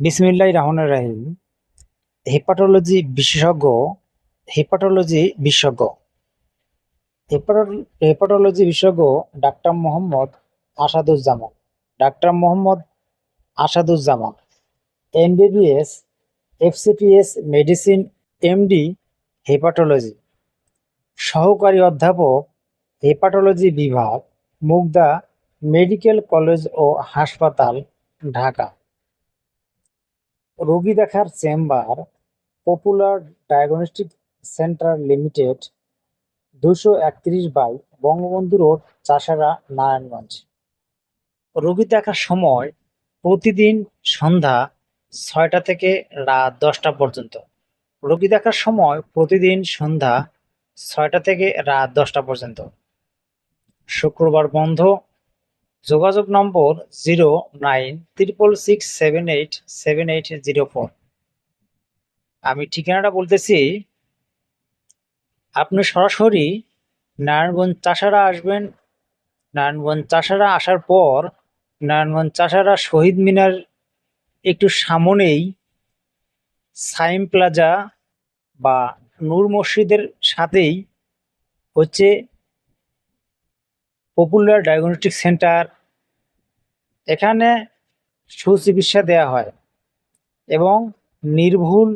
বিসমিল্লাহ রহমানির রাহিম। হেপাটোলজি বিশেষজ্ঞ হেপাটোলজি বিশেষজ্ঞ। হেপাটো- হেপাটোলজি বিশেষজ্ঞ doctor Mohammad Asaduzzaman. Doctor Mohammad Asaduzzaman. MBBS, FCPS, medicine, MD hepatology সহকারী অধ্যাপক হেপাটোলজি বিভাগ, মুগদা মেডিকেল কলেজ ও হাসপাতাল, ঢাকা। রোগী দেখার chamber popular diagnostic centre limited দুশো একত্রিশ বাই বঙ্গবন্ধু রোড, চাষারা, নারায়ণগঞ্জ। রোগী দেখার সময় প্রতিদিন সন্ধ্যা ছয়টা থেকে রাত দশটা পর্যন্ত। রোগী দেখার সময় প্রতিদিন সন্ধ্যা ছয়টা থেকে রাত দশটা পর্যন্ত। শুক্রবার বন্ধ যোগাযোগ number zero nine triple six seven eight seven eight zero four আমি ঠিকানাটা বলতেছি, আপনি সরাসরি নারায়ণগঞ্জ চাষারা আসবেন। নারায়ণগঞ্জ চাষারা আসার পর নারায়ণগঞ্জ চাষারা শহীদ মিনার একটু সামনেই সাইম প্লাজা বা নূর মসজিদের সাথেই হচ্ছে পপুলার ডায়াগনস্টিক সেন্টার এখানে সুচিকিৎসা দেয়া হয় এবং নির্ভুল